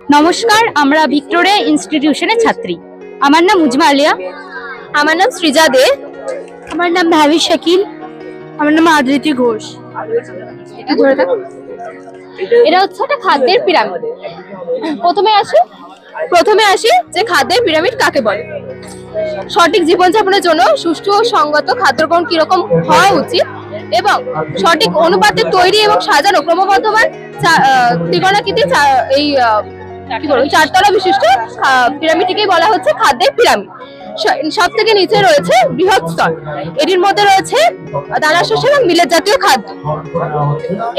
নমস্কার আমরা ভিক্টোরিয়া ইনস্টিটিউশনের ছাত্রী। আমার নাম উজমা আলিয়া। আমার নাম সৃজা দে। আমার নাম ভাবি শাকিল। আমার নাম আদৃতি ঘোষ। এটা হচ্ছে একটা খাদ্যের পিরামিড। প্রথমে আসি। প্রথমে আসি যে খাদ্যের পিরামিড কাকে বলে? সঠিক জীবনযাপনের জন্য সুষ্ঠু ও সঙ্গত খাদ্যগ্রহণ কীরকম হওয়া উচিত এবং সঠিক অনুপাতে তৈরি এবং সাজানো ক্রমবর্ধমান ত্রিকোণাকৃতি এই কি বলব চারতলা বিশিষ্ট আহ, পিরামিডটিকেই বলা হচ্ছে খাদ্যের পিরামিড। সব থেকে নিচে রয়েছে বৃহৎ স্তর। এটির মধ্যে রয়েছে দানা শস্য এবং মিলেট জাতীয় খাদ্য।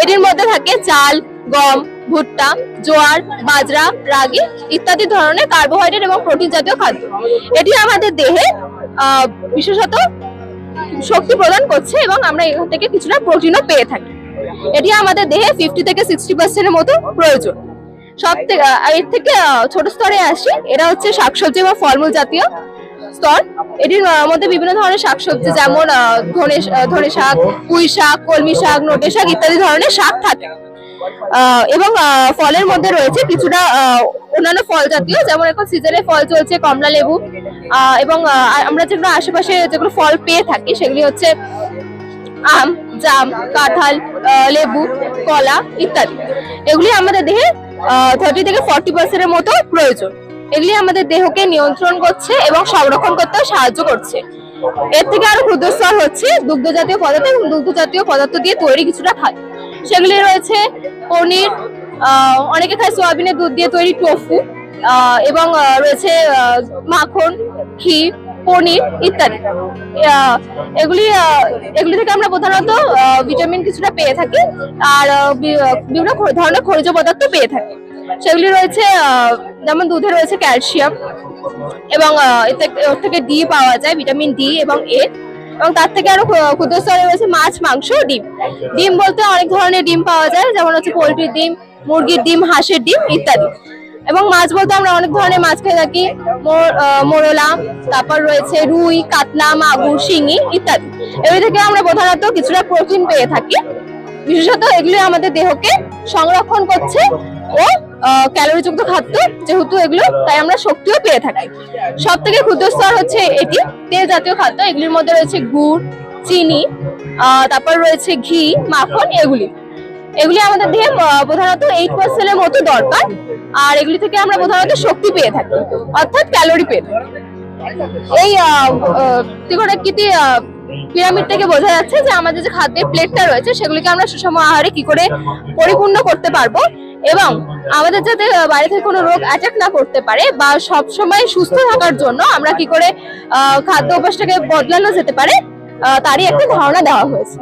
এটির মধ্যে থাকে চাল গম ভুট্টা জোয়ার বাজরা রাগি ইত্যাদি ধরনের কার্বোহাইড্রেট এবং প্রোটিন জাতীয় খাদ্য। এটি আমাদের দেহে আহ, বিশেষত শক্তি প্রদান করছে এবং আমরা এখান থেকে কিছুটা প্রোটিনও পেয়ে থাকি। এটি আমাদের দেহে ফিফটি থেকে সিক্সটি পার্সেন্টের মতো প্রয়োজন। সব থেকে এর থেকে ছোট স্তরে আসি। এরা হচ্ছে শাকসবজি বা ফলমূল জাতীয় স্তর। এটির মধ্যে বিভিন্ন ধরনের শাকসবজি, যেমন ধনে ধনে শাক, পুঁই শাক, কলমি শাক, নোটে শাক ইত্যাদি ধরনের শাক থাকে। এবং ফলের মধ্যে রয়েছে কিছুটা অন্যান্য ফল জাতীয়, যেমন এখন সিজনে ফল চলছে কমলা লেবু। এবং আমরা যেগুলো আশেপাশে যেগুলো ফল পেয়ে থাকি, সেগুলি হচ্ছে আম, জাম, কাঁঠাল লেবু, কলা ইত্যাদি। এগুলি আমাদের দেহে থার্টি থেকে ফর্টি পার্সেন্টের মতো প্রয়োজন। এগুলি আমাদের দেহকে নিয়ন্ত্রণ করছে এবং সংরক্ষণ করতেও সাহায্য করছে। এর থেকে আরও ক্ষুদ্র স্তর হচ্ছে দুগ্ধ জাতীয় পদার্থ এবং দুগ্ধ জাতীয় পদার্থ দিয়ে তৈরি কিছুটা খাদ্য সেগুলি রয়েছে পনির অনেকে খায় সোয়াবিনের দুধ দিয়ে তৈরি টোফু এবং রয়েছে মাখন ঘি পনির ইত্যাদি। এগুলি এগুলি থেকে আমরা প্রধানত ভিটামিন কিছুটা পেয়ে থাকি, আর বিভিন্ন ধরনের খনিজ পদার্থ পেয়ে থাকি। সেগুলি রয়েছে যেমন দুধে রয়েছে ক্যালসিয়াম এবং ওর থেকে ডি পাওয়া যায়, ভিটামিন ডি এবং এ। এবং তার থেকে আরও ক্ষু- ক্ষুদ্র স্তরে রয়েছে মাছ, মাংস, ডিম। ডিম বলতে অনেক ধরনের ডিম পাওয়া যায়, যেমন হচ্ছে পোলট্রির ডিম, মুরগির ডিম, হাঁসের ডিম ইত্যাদি। এবং মাছ বলতে আমরা অনেক ধরনের মাছ খেয়ে থাকি। মোরলা, তারপর রয়েছে রুই, কাতলা, মাগুর, শিঙি ইত্যাদি। এগুলি থেকে আমরা প্রধানত কিছুটা প্রোটিন পেয়ে থাকি। বিশেষত এগুলি আমাদের দেহকে সংরক্ষণ করছে ও ক্যালোরিযুক্ত খাদ্য যেহেতু এগুলো, তাই আমরা শক্তিও পেয়ে থাকি। সব থেকে ক্ষুদ্র স্তর হচ্ছে এটি। তেল জাতীয় খাদ্য, এগুলির মধ্যে রয়েছে গুড়, চিনি তারপর রয়েছে ঘি, মাখন, এগুলি। এগুলি আমাদের দেহে প্রধানত এইট পার্সেন্টের মতো দরকার। আর এগুলি থেকে আমরা প্রধানত শক্তি পেয়ে থাকি, অর্থাৎ ক্যালোরি পেয়ে থাকি। এই ত্রিকোণাকৃতি পিরামিড থেকে বোঝা যাচ্ছে যে আমাদের যে খাদ্যের প্লেটটা রয়েছে, সেগুলিকে আমরা সুষম আহারে কি করে পরিপূর্ণ করতে পারব এবং আমাদের যাতে বাইরে থেকে কোনো রোগ অ্যাটাক না করতে পারে বা সব সময় সুস্থ থাকার জন্য আমরা কি করে খাদ্য অভ্যাসটাকে বদলানো যেতে পারে তারই একটা ধারণা দেওয়া হয়েছে।